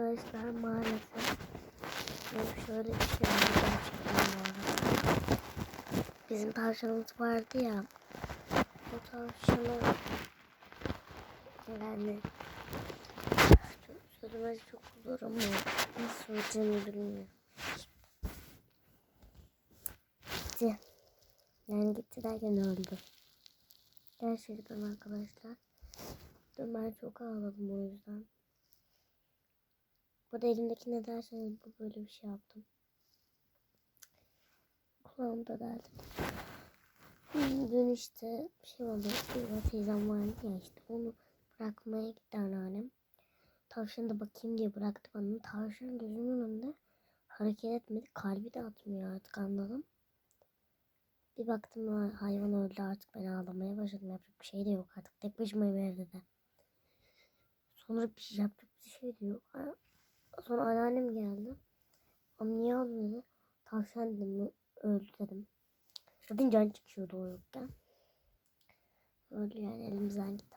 Arkadaşlar maalesef şöyle bir şey oldu. Bizim tavşanımız vardı ya. O tavşanı yani söylemesi çok zor ama nasıl söyleyeceğimi bilmiyorum. Gitti. Yani gitti derken öldü. Gerçekten arkadaşlar. Ben çok ağladım o yüzden. Bu da elimdeki ne derseniz bu böyle bir şey yaptım. Kulağımda deldim. Hmm, Dün işte bir şey oldu. Bir teyzem vardı ya işte onu bırakmaya gitti anneannem. Tavşanı da bakayım diye bıraktı bana. Tavşan gözümün önünde hareket etmedi. Kalbi de atmıyor artık anladım. Bir baktım ha- hayvan öldü artık ben ağlamaya başladım. Yapacak bir şey de yok artık. Tek başımayım evde de. Sonra bir şey yapacak bir şey de yok. Sonra anneannem geldi. Ama niye dedi. Tavşan dedim öldü dedim. Zaten can çıkıyordu o yokken. Öldü yani elimizden gitti.